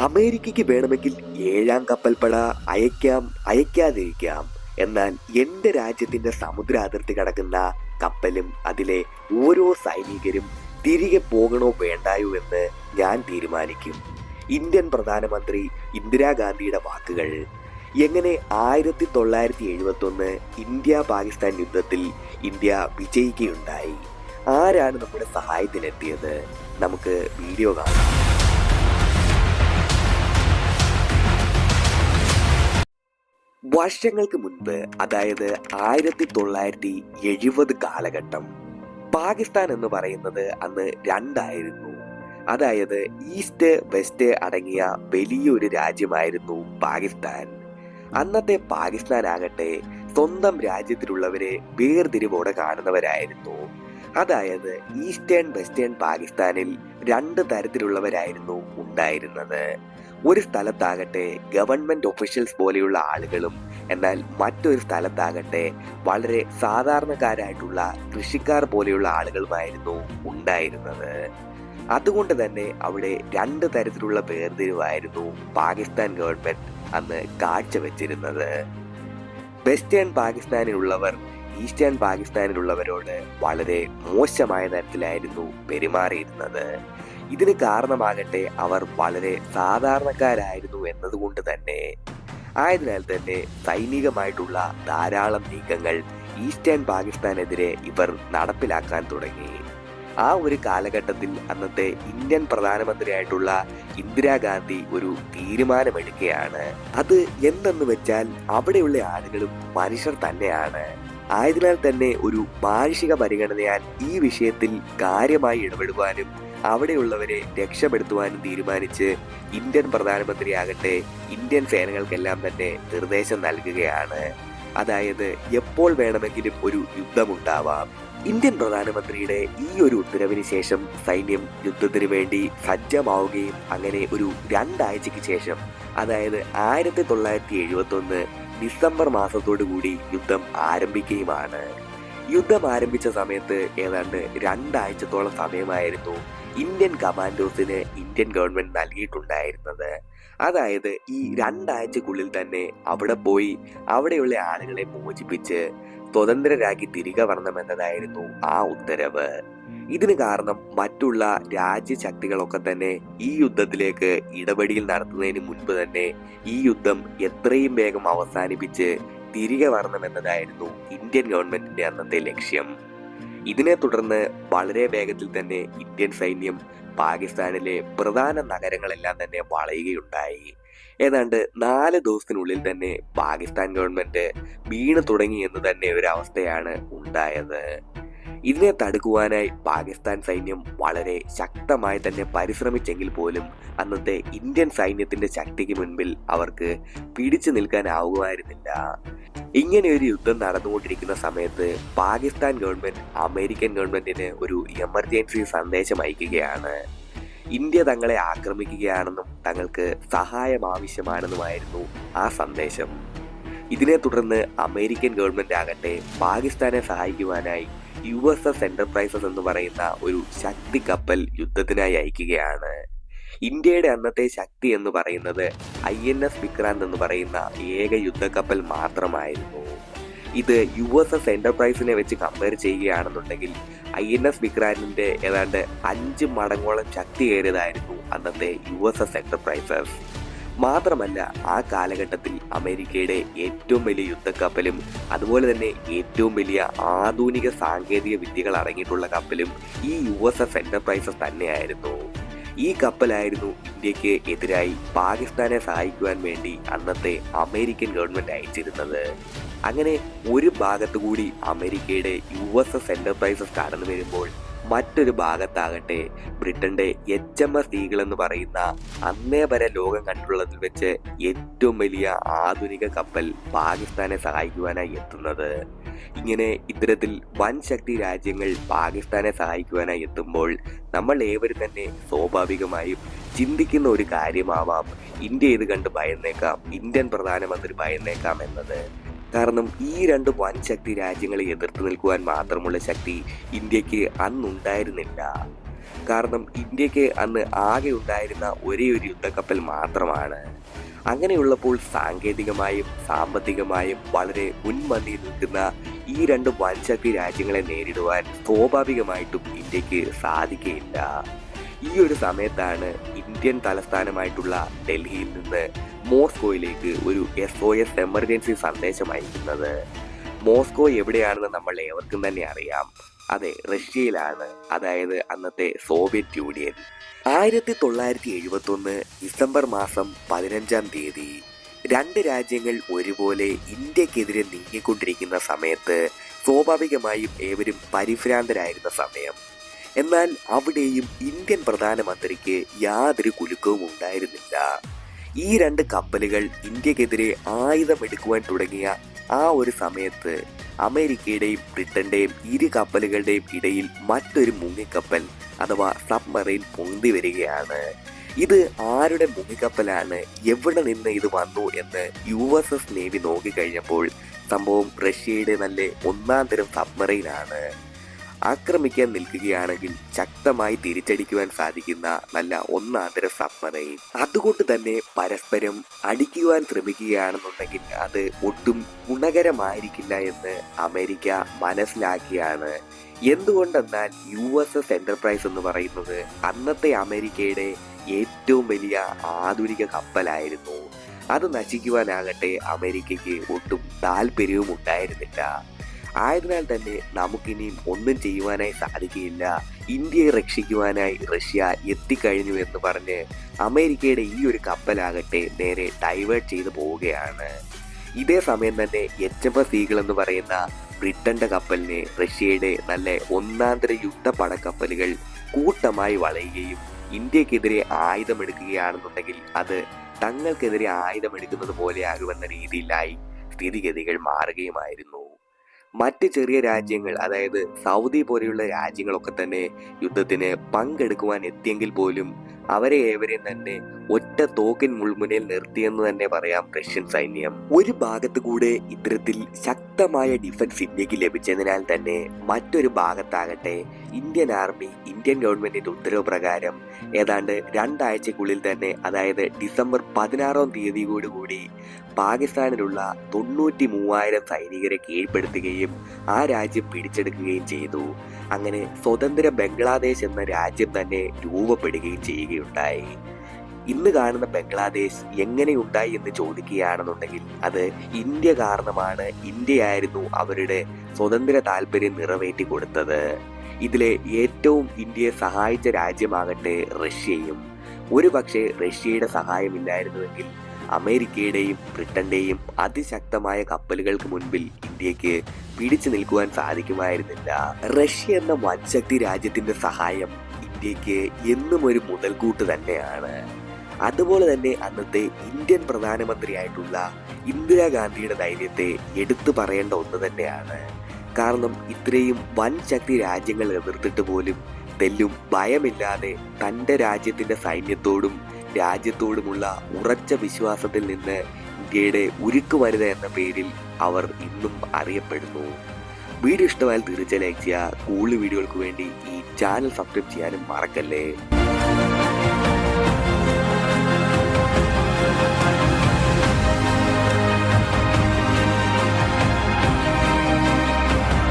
അമേരിക്കയ്ക്ക് വേണമെങ്കിൽ ഏഴാം കപ്പൽപ്പട അയക്കാം അയക്കാതിരിക്കാം. എന്നാൽ എന്റെ രാജ്യത്തിന്റെ സമുദ്ര അതിർത്തി കടക്കുന്ന കപ്പലും അതിലെ ഓരോ സൈനികരും തിരികെ പോകണോ വേണ്ടായോ എന്ന് ഞാൻ തീരുമാനിക്കും. ഇന്ത്യൻ പ്രധാനമന്ത്രി ഇന്ദിരാഗാന്ധിയുടെ വാക്കുകൾ എങ്ങനെ ആയിരത്തി തൊള്ളായിരത്തി എഴുപത്തി ഒന്ന് ഇന്ത്യ പാകിസ്ഥാൻ യുദ്ധത്തിൽ ഇന്ത്യ വിജയിക്കുകയുണ്ടായി. ആരാണ് നമ്മുടെ സഹായത്തിനെത്തിയത്? നമുക്ക് വീഡിയോ കാണാം. വർഷങ്ങൾക്ക് മുൻപ് അതായത് ആയിരത്തി തൊള്ളായിരത്തി എഴുപത് കാലഘട്ടം പാകിസ്ഥാൻ എന്ന് പറയുന്നത് അന്ന് രണ്ടായിരുന്നു. അതായത് ഈസ്റ്റ് വെസ്റ്റ് അടങ്ങിയ വലിയൊരു രാജ്യമായിരുന്നു പാകിസ്ഥാൻ. അന്നത്തെ പാകിസ്ഥാൻ ആകട്ടെ സ്വന്തം രാജ്യത്തിലുള്ളവരെ വേർതിരിവോടെ കാണുന്നവരായിരുന്നു. അതായത് ഈസ്റ്റേൺ വെസ്റ്റേൺ പാകിസ്ഥാനിൽ രണ്ട് തരത്തിലുള്ളവരായിരുന്നു ഉണ്ടായിരുന്നത്. ഒരു സ്ഥലത്താകട്ടെ ഗവൺമെന്റ് ഒഫീഷ്യൽസ് പോലെയുള്ള ആളുകളും എന്നാൽ മറ്റൊരു സ്ഥലത്താകട്ടെ വളരെ സാധാരണക്കാരായിട്ടുള്ള കൃഷിക്കാർ പോലെയുള്ള ആളുകളുമായിരുന്നു ഉണ്ടായിരുന്നത്. അതുകൊണ്ട് തന്നെ അവിടെ രണ്ട് തരത്തിലുള്ള വേർതിരിവായിരുന്നു പാകിസ്ഥാൻ ഗവൺമെന്റ് അന്ന് കാഴ്ചവെച്ചിരുന്നത്. വെസ്റ്റേൺ പാകിസ്ഥാനിലുള്ളവർ ഈസ്റ്റേൺ പാകിസ്ഥാനിലുള്ളവരോട് വളരെ മോശമായ തരത്തിലായിരുന്നു പെരുമാറിയിരുന്നത്. ഇതിന് കാരണമാകട്ടെ അവർ വളരെ സാധാരണക്കാരായിരുന്നു എന്നതുകൊണ്ട് തന്നെ. ആയതിനാൽ തന്നെ സൈനികമായിട്ടുള്ള ധാരാളം നീക്കങ്ങൾ ഈസ്റ്റേൺ പാകിസ്ഥാനെതിരെ ഇവർ നടപ്പിലാക്കാൻ തുടങ്ങി. ആ ഒരു കാലഘട്ടത്തിൽ അന്നത്തെ ഇന്ത്യൻ പ്രധാനമന്ത്രിയായിട്ടുള്ള ഇന്ദിരാഗാന്ധി ഒരു തീരുമാനമെടുക്കുകയാണ്. അത് എന്തെന്ന് വെച്ചാൽ അവിടെയുള്ള ആളുകളും മനുഷ്യർ തന്നെയാണ്. ആയതിനാൽ തന്നെ ഒരു മാനുഷിക പരിഗണനയാൽ ഈ വിഷയത്തിൽ കാര്യമായി ഇടപെടുവാനും അവിടെയുള്ളവരെ രക്ഷപ്പെടുത്തുവാനും തീരുമാനിച്ച് ഇന്ത്യൻ പ്രധാനമന്ത്രിയാകട്ടെ ഇന്ത്യൻ സേനകൾക്കെല്ലാം തന്നെ നിർദ്ദേശം നൽകുകയാണ്. അതായത് എപ്പോൾ വേണമെങ്കിലും ഒരു യുദ്ധമുണ്ടാവാം. ഇന്ത്യൻ പ്രധാനമന്ത്രിയുടെ ഈ ഒരു ഉത്തരവിന് ശേഷം സൈന്യം യുദ്ധത്തിന് വേണ്ടി സജ്ജമാവുകയും അങ്ങനെ ഒരു രണ്ടാഴ്ചയ്ക്ക് ശേഷം അതായത് ആയിരത്തി തൊള്ളായിരത്തി എഴുപത്തി ഒന്ന് ഡിസംബർ മാസത്തോടു കൂടി യുദ്ധം ആരംഭിക്കുകയുമാണ്. യുദ്ധം ആരംഭിച്ച സമയത്ത് ഏതാണ്ട് രണ്ടാഴ്ചത്തോളം സമയമായിരുന്നു ഇന്ത്യൻ കമാൻഡോസിന് ഇന്ത്യൻ ഗവൺമെന്റ് നൽകിയിട്ടുണ്ടായിരുന്നത്. അതായത് ഈ രണ്ടാഴ്ചക്കുള്ളിൽ തന്നെ അവിടെ പോയി അവിടെയുള്ള ആളുകളെ മോചിപ്പിച്ച് സ്വതന്ത്രരാക്കി തിരികെ വരണമെന്നതായിരുന്നു ആ ഉത്തരവ്. ഇതിന് കാരണം മറ്റുള്ള രാജ്യശക്തികളൊക്കെ തന്നെ ഈ യുദ്ധത്തിലേക്ക് ഇടപെടിയിൽ നടത്തുന്നതിന് മുൻപ് തന്നെ ഈ യുദ്ധം എത്രയും വേഗം അവസാനിപ്പിച്ച് തിരികെ വരണമെന്നതായിരുന്നു ഇന്ത്യൻ ഗവൺമെന്റിന്റെ അന്നത്തെ ലക്ഷ്യം. ഇതിനെ തുടർന്ന് വളരെ വേഗത്തിൽ തന്നെ ഇന്ത്യൻ സൈന്യം പാകിസ്ഥാനിലെ പ്രധാന നഗരങ്ങളെല്ലാം തന്നെ വളയുകയുണ്ടായി. ഏതാണ്ട് നാല് ദിവസത്തിനുള്ളിൽ തന്നെ പാകിസ്ഥാൻ ഗവൺമെന്റ് വീണു തുടങ്ങി എന്ന് തന്നെ ഒരു അവസ്ഥയാണ് ഉണ്ടായത്. ഇതിനെ തടുക്കുവാനായി പാകിസ്ഥാൻ സൈന്യം വളരെ ശക്തമായി തന്നെ പരിശ്രമിച്ചെങ്കിൽ പോലും അന്നത്തെ ഇന്ത്യൻ സൈന്യത്തിന്റെ ശക്തിക്ക് മുൻപിൽ അവർക്ക് പിടിച്ചു നിൽക്കാനാവുമായിരുന്നില്ല. ഇങ്ങനെ ഒരു യുദ്ധം നടന്നുകൊണ്ടിരിക്കുന്ന സമയത്ത് പാകിസ്ഥാൻ ഗവൺമെന്റ് അമേരിക്കൻ ഗവൺമെന്റിന് ഒരു എമർജൻസി സന്ദേശം അയക്കുകയാണ്. ഇന്ത്യ തങ്ങളെ ആക്രമിക്കുകയാണെന്നും തങ്ങൾക്ക് സഹായം ആവശ്യമാണെന്നുമായിരുന്നു ആ സന്ദേശം. ഇതിനെ തുടർന്ന് അമേരിക്കൻ ഗവൺമെന്റ് ആകട്ടെ പാകിസ്ഥാനെ സഹായിക്കുവാനായി യു എസ് എസ് എന്റർപ്രൈസസ് എന്ന് പറയുന്ന ഒരു ശക്തി കപ്പൽ യുദ്ധത്തിനായി അയക്കുകയാണ്. ഇന്ത്യയുടെ അന്നത്തെ ശക്തി എന്ന് പറയുന്നത് ഐ എൻ എസ് വിക്രാന്ത് എന്ന് പറയുന്ന ഏക യുദ്ധക്കപ്പൽ മാത്രമായിരുന്നു. ഇത് യു എസ് എസ് എന്റർപ്രൈസിനെ വെച്ച് കമ്പയർ ചെയ്യുകയാണെന്നുണ്ടെങ്കിൽ ഐ എൻ എസ് വിക്രാന്തിന്റെ ഏതാണ്ട് അഞ്ച് മടങ്ങോളം ശക്തിയേറിയതായിരുന്നു അന്നത്തെ യു എസ് എസ് എന്റർപ്രൈസസ് മാത്രമല്ല ആ കാലഘട്ടത്തിൽ അമേരിക്കയുടെ ഏറ്റവും വലിയ യുദ്ധക്കപ്പലും അതുപോലെ തന്നെ ഏറ്റവും വലിയ ആധുനിക സാങ്കേതിക വിദ്യകൾ അടങ്ങിയിട്ടുള്ള കപ്പലും ഈ യു എസ് എസ് എന്റർപ്രൈസസ് തന്നെയായിരുന്നു. ഈ കപ്പലായിരുന്നു ഇന്ത്യയ്ക്ക് എതിരായി പാകിസ്ഥാനെ സഹായിക്കുവാൻ വേണ്ടി അന്നത്തെ അമേരിക്കൻ ഗവൺമെന്റ് അയച്ചിരുന്നത്. അങ്ങനെ ഒരു ഭാഗത്തുകൂടി അമേരിക്കയുടെ യു എസ് എസ് എന്റർപ്രൈസസ് കടന്നു വരുമ്പോൾ മറ്റൊരു ഭാഗത്താകട്ടെ. ബ്രിട്ടന്റെ എച്ച് എം എസ് ഈഗിൾ എന്ന് പറയുന്ന അന്നേ വരെ ലോകം കണ്ടുള്ളതിൽ വെച്ച് ഏറ്റവും വലിയ ആധുനിക കപ്പൽ പാകിസ്ഥാനെ സഹായിക്കുവാനായി എത്തുന്നത്. ഇങ്ങനെ ഇത്തരത്തിൽ വൻ ശക്തി രാജ്യങ്ങൾ പാകിസ്ഥാനെ സഹായിക്കുവാനായി എത്തുമ്പോൾ നമ്മൾ ഏവരും തന്നെ സ്വാഭാവികമായും ചിന്തിക്കുന്ന ഒരു കാര്യമാവാം. ഇന്ത്യ ഇത് കണ്ട് ഭയന്നേക്കാം. ഇന്ത്യൻ പ്രധാനമന്ത്രി ഭയന്നേക്കാം എന്നത്. കാരണം ഈ രണ്ട് വൻ ശക്തി രാജ്യങ്ങളെ എതിർത്ത് നിൽക്കുവാൻ മാത്രമുള്ള ശക്തി ഇന്ത്യയ്ക്ക് അന്നുണ്ടായിരുന്നില്ല. കാരണം ഇന്ത്യയ്ക്ക് അന്ന് ആകെ ഉണ്ടായിരുന്ന ഒരേ ഒരു യുദ്ധക്കപ്പൽ മാത്രമാണ്. അങ്ങനെയുള്ളപ്പോൾ സാങ്കേതികമായും സാമ്പത്തികമായും വളരെ മുൻപന്തിയിൽ നിൽക്കുന്ന ഈ രണ്ട് വൻശക്തി രാജ്യങ്ങളെ നേരിടുവാൻ സ്വാഭാവികമായിട്ടും ഇന്ത്യയ്ക്ക് സാധിക്കുകയില്ല ഈ ഒരു സമയത്താണ് ഇന്ത്യൻ തലസ്ഥാനമായിട്ടുള്ള ഡൽഹിയിൽ നിന്ന് മോസ്കോയിലേക്ക് ഒരു എസ് ഒ എസ് എമർജൻസി സന്ദേശം അയക്കുന്നത്. മോസ്കോ എവിടെയാണെന്ന് നമ്മൾ ഏവർക്കും തന്നെ അറിയാം. അതെ റഷ്യയിലാണ്. അതായത് അന്നത്തെ സോവിയറ്റ് യൂണിയൻ. ആയിരത്തി തൊള്ളായിരത്തി എഴുപത്തി ഒന്ന് ഡിസംബർ മാസം പതിനഞ്ചാം തീയതി രണ്ട് രാജ്യങ്ങൾ ഒരുപോലെ ഇന്ത്യക്കെതിരെ നീങ്ങിക്കൊണ്ടിരിക്കുന്ന സമയത്ത് സ്വാഭാവികമായും ഏവരും പരിഭ്രാന്തരായിരുന്ന സമയം. എന്നാൽ അവിടെയും ഇന്ത്യൻ പ്രധാനമന്ത്രിക്ക് യാതൊരു കുലുക്കവും ഉണ്ടായിരുന്നില്ല. ഈ രണ്ട് കപ്പലുകൾ ഇന്ത്യക്കെതിരെ ആയുധമെടുക്കുവാൻ തുടങ്ങിയ ആ ഒരു സമയത്ത് അമേരിക്കയുടെയും ബ്രിട്ടന്റെയും ഇരു കപ്പലുകളുടെയും ഇടയിൽ മറ്റൊരു മുങ്ങിക്കപ്പൽ അഥവാ സബ്മറൈൻ പൊന്തി വരികയാണ്. ഇത് ആരുടെ മുങ്ങിക്കപ്പലാണ്? എവിടെ നിന്ന് ഇത് വന്നു എന്ന് യു എസ് എസ് നേവി നോക്കിക്കഴിഞ്ഞപ്പോൾ സംഭവം റഷ്യയുടെ നല്ല ഒന്നാം തരം സബ്മറൈൻ ആണ് ആക്രമിക്കാൻ നിൽക്കുകയാണെങ്കിൽ ശക്തമായി തിരിച്ചടിക്കുവാൻ സാധിക്കുന്ന നല്ല ഒന്നാന്തര സബ്മറൈൻ അതുകൊണ്ട് തന്നെ പരസ്പരം അടിക്കുവാൻ ശ്രമിക്കുകയാണെന്നുണ്ടെങ്കിൽ അത് ഒട്ടും ഗുണകരമായിരിക്കില്ല എന്ന് അമേരിക്ക മനസ്സിലാക്കിയാണ്. എന്തുകൊണ്ടെന്നാൽ യു എസ് എസ് എന്റർപ്രൈസ് എന്ന് പറയുന്നത് അന്നത്തെ അമേരിക്കയുടെ ഏറ്റവും വലിയ ആധുനിക കപ്പലായിരുന്നു. അത് നശിക്കുവാനാകട്ടെ അമേരിക്കയ്ക്ക് ഒട്ടും താല്പര്യവും ഉണ്ടായിരുന്നില്ല ആയതിനാൽ തന്നെ നമുക്കിനിയും ഒന്നും ചെയ്യുവാനായി സാധിക്കുകയില്ല. ഇന്ത്യയെ രക്ഷിക്കുവാനായി റഷ്യ എത്തിക്കഴിഞ്ഞു എന്ന് പറഞ്ഞ് അമേരിക്കയുടെ ഈ ഒരു കപ്പലാകട്ടെ നേരെ ഡൈവേർട്ട് ചെയ്തു പോവുകയാണ്. ഇതേ സമയം തന്നെ എച്ച് എം എസ് ഈഗിൾ എന്ന് പറയുന്ന ബ്രിട്ടന്റെ കപ്പലിനെ റഷ്യയുടെ നല്ല ഒന്നാന്തര യുദ്ധ പടക്കപ്പലുകൾ കൂട്ടമായി വളയുകയും ഇന്ത്യക്കെതിരെ ആയുധമെടുക്കുകയാണെന്നുണ്ടെങ്കിൽ അത് തങ്ങൾക്കെതിരെ ആയുധമെടുക്കുന്നത് പോലെയാകുമെന്ന രീതിയിലായി സ്ഥിതിഗതികൾ മാറുകയുമായിരുന്നു. മറ്റ് ചെറിയ രാജ്യങ്ങൾ അതായത് സൗദി പോലെയുള്ള രാജ്യങ്ങളൊക്കെ തന്നെ യുദ്ധത്തിന് പങ്കെടുക്കുവാൻ എത്തിയെങ്കിൽ പോലും അവരെ ഏവരെയും തന്നെ ഒറ്റ തോക്കിൻ മുൾമുനയിൽ നിർത്തിയെന്ന് തന്നെ പറയാം റഷ്യൻ സൈന്യം. ഒരു ഭാഗത്ത് കൂടെ ഇത്തരത്തിൽ ശക്തമായ ഡിഫൻസ് ഇന്ത്യയ്ക്ക് ലഭിച്ചതിനാൽ തന്നെ മറ്റൊരു ഭാഗത്താകട്ടെ ഇന്ത്യൻ ആർമി ഇന്ത്യൻ ഗവൺമെന്റിന്റെ ഉത്തരവ് പ്രകാരം ഏതാണ്ട് രണ്ടാഴ്ചക്കുള്ളിൽ തന്നെ അതായത് ഡിസംബർ പതിനാറാം തീയതിയോടുകൂടി പാകിസ്ഥാനിലുള്ള തൊണ്ണൂറ്റി മൂവായിരം സൈനികരെ കീഴ്പ്പെടുത്തുകയും ആ രാജ്യം പിടിച്ചെടുക്കുകയും ചെയ്തു. അങ്ങനെ സ്വതന്ത്ര ബംഗ്ലാദേശ് എന്ന രാജ്യം തന്നെ രൂപപ്പെടുകയും ചെയ്യുകയുണ്ടായി. ഇന്ന് കാണുന്ന ബംഗ്ലാദേശ് എങ്ങനെയുണ്ടായി എന്ന് ചോദിക്കുകയാണെന്നുണ്ടെങ്കിൽ അത് ഇന്ത്യ കാരണമാണ് ഇന്ത്യയായിരുന്നു അവരുടെ സ്വതന്ത്ര താല്പര്യം നിറവേറ്റി കൊടുത്തത്. ഇതിലെ ഏറ്റവും ഇന്ത്യയെ സഹായിച്ച രാജ്യമാകട്ടെ റഷ്യയും. ഒരു പക്ഷേ റഷ്യയുടെ സഹായമില്ലായിരുന്നുവെങ്കിൽ അമേരിക്കയുടെയും ബ്രിട്ടന്റെയും അതിശക്തമായ കപ്പലുകൾക്ക് മുൻപിൽ ഇന്ത്യയ്ക്ക് പിടിച്ചു നിൽക്കുവാൻ സാധിക്കുമായിരുന്നില്ല. റഷ്യ എന്ന വൻശക്തി രാജ്യത്തിന്റെ സഹായം ഇന്ത്യയ്ക്ക് എന്നും ഒരു മുതൽക്കൂട്ട് തന്നെയാണ്. അതുപോലെ തന്നെ അന്നത്തെ ഇന്ത്യൻ പ്രധാനമന്ത്രിയായിട്ടുള്ള ഇന്ദിരാഗാന്ധിയുടെ ധൈര്യത്തെ എടുത്തു പറയേണ്ട ഒന്ന് തന്നെയാണ്. കാരണം ഇത്രയും വൻ ശക്തി രാജ്യങ്ങൾ എതിർത്തിട്ട് പോലും തെല്ലും ഭയമില്ലാതെ തന്റെ രാജ്യത്തിന്റെ സൈന്യത്തോടും രാജ്യത്തോടുമുള്ള ഉറച്ച വിശ്വാസത്തിൽ നിന്ന് ഇന്ത്യയുടെ ഉരുക്ക് വരുത എന്ന പേരിൽ അവർ ഇന്നും അറിയപ്പെടുന്നു. വീഡിയോ ഇഷ്ടമായാൽ തീർച്ചയായും ലൈക്ക് ചെയ്യുക. കൂടുതൽ വീഡിയോകൾക്ക് വേണ്ടി ഈ ചാനൽ സബ്സ്ക്രൈബ് ചെയ്യാനും മറക്കല്ലേ?